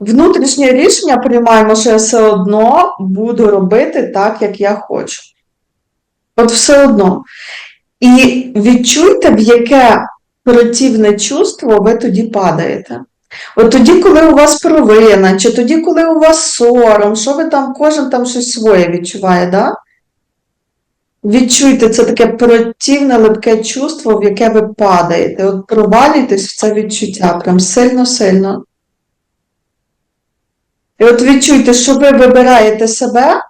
внутрішнє рішення приймаємо, що я все одно буду робити так, як я хочу. От все одно. І відчуйте, в яке противне чувство ви тоді падаєте. От тоді, коли у вас провина, чи тоді, коли у вас сором, що ви там, кожен там щось своє відчуває, да? Відчуйте це таке противне, липке чувство, в яке ви падаєте. От провалюйтесь в це відчуття, прям сильно-сильно. І от відчуйте, що ви вибираєте себе,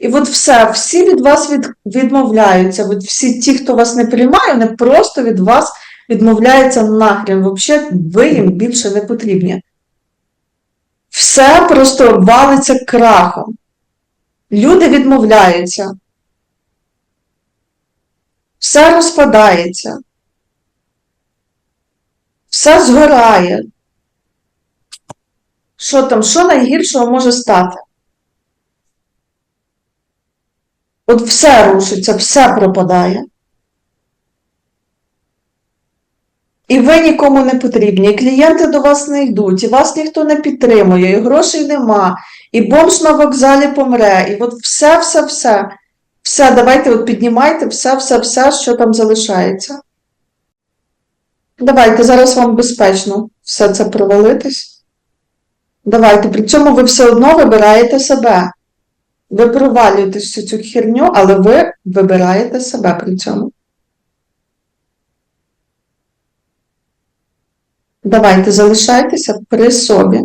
і от все, всі від вас від, відмовляються. От всі ті, хто вас не приймає, вони просто від вас відмовляються нахрен. Взагалі, ви їм більше не потрібні. Все просто валиться крахом. Люди відмовляються. Все розпадається. Все згорає. Що там, що найгіршого може стати? От все рушиться, все пропадає. І ви нікому не потрібні, і клієнти до вас не йдуть, і вас ніхто не підтримує, і грошей нема, і бомж на вокзалі помре, і от все, все, давайте от піднімайте все, все, все, що там залишається. Давайте, зараз вам безпечно все це провалитись. Давайте, при цьому ви все одно вибираєте себе. Ви провалюєте всю цю херню, але ви вибираєте себе при цьому. Давайте, залишайтеся при собі.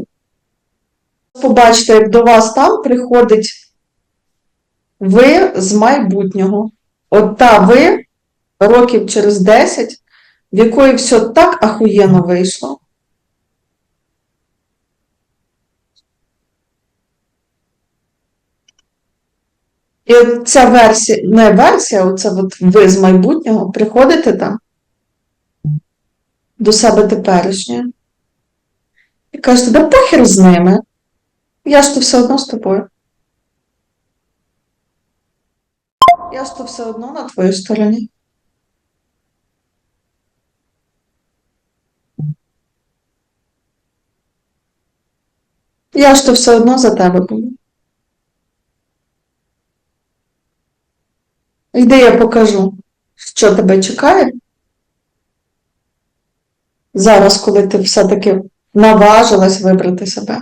Побачите, як до вас там приходить ви з майбутнього. От та ви років через 10, в якої все так ахуєнно вийшло. І от ця версія, не версія, оце от ви з майбутнього приходите там до себе теперішнього і кажете, да похер з ними. Я ж то все одно з тобою. Я ж то все одно на твоїй стороні. Я ж то все одно за тебе буду. Йди, я покажу, що тебе чекає. Зараз, коли ти все-таки наважилась вибрати себе.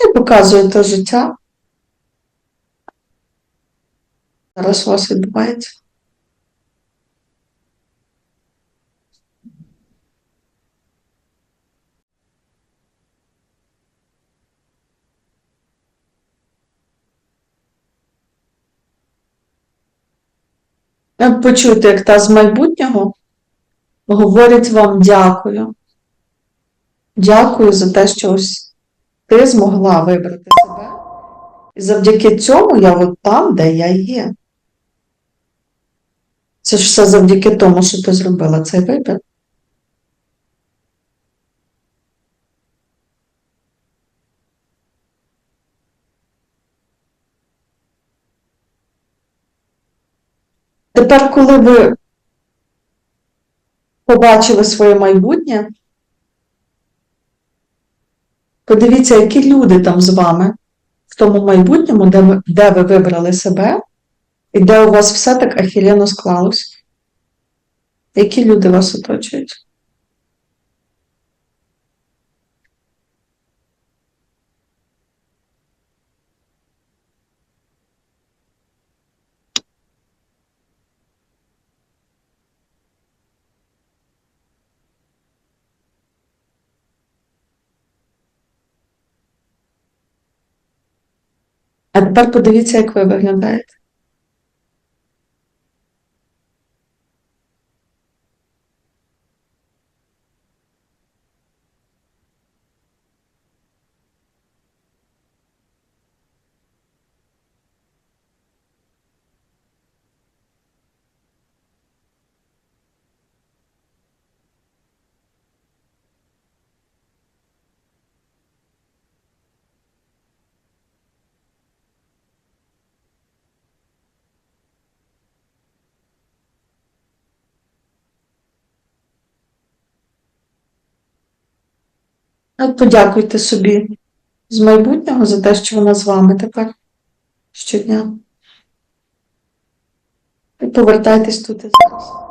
І показує те життя. Зараз у вас відбувається. От Почуйте, як та з майбутнього говорить вам дякую. Дякую за те, що ось ти змогла вибрати себе. І завдяки цьому я от там, де я є. Це ж все завдяки тому, що ти зробила цей вибір. Тепер, коли ви побачили своє майбутнє, подивіться, які люди там з вами в тому майбутньому, де ви, де ви вибрали себе, і де у вас все так ахілено склалось. Які люди вас оточують? А тепер подивіться, як ви виглядаєте. От подякуйте собі з майбутнього за те, що вона з вами тепер щодня. І повертайтесь тут і зараз.